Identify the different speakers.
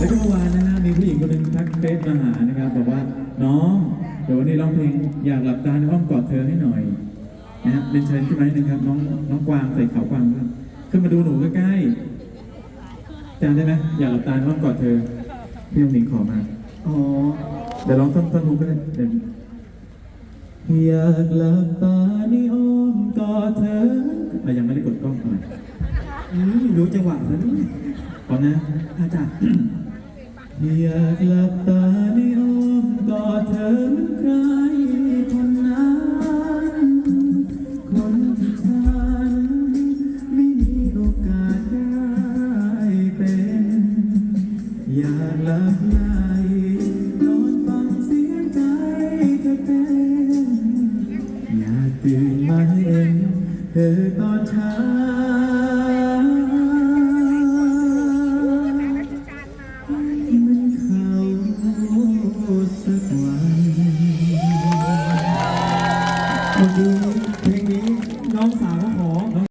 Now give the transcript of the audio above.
Speaker 1: แล้วก็เมื่อวานนะฮะมีผู้หญิงคนหนึ่งทักเฟซมาหานะครับบอกว่าน้องเดี๋ยววันนี้ร้องเพลงอยากหลับตาในอ้อมกอดเธอให้หน่อยนะฮะเป็นเชิญขึ้นมาหนึ่งครับน้องน้องกวางใส่เขาวกวางครับขึ้นมาดูหนูใกล้ๆจำได้ไหมอยากหลับตาในอ้อมกอดเธอพี่ยงหนิงขอมา
Speaker 2: อ๋อ
Speaker 1: เดี๋ยวร้องท่อนท่อนฮุกก็ได้เดี๋ยวอยากหลับตาในอ้อมกอดเธออะยังไม่ได้กดกล้องอะไร
Speaker 2: อืมรู้จังหวะแล้วนี่
Speaker 1: พร้อมนะ
Speaker 2: อาจารย์
Speaker 1: อยากหลับตาในอ้อมกอดเธอเหมือนใครคนนั้น คนที่ฉันไม่มีโอกาสได้เป็น อยากหลับไหลนอนฟังเสียงใจเธอเต้นอยากตื่นมาเห็นเธอตอนเช้า วัน
Speaker 2: นี้เพลงนี้น้องสาว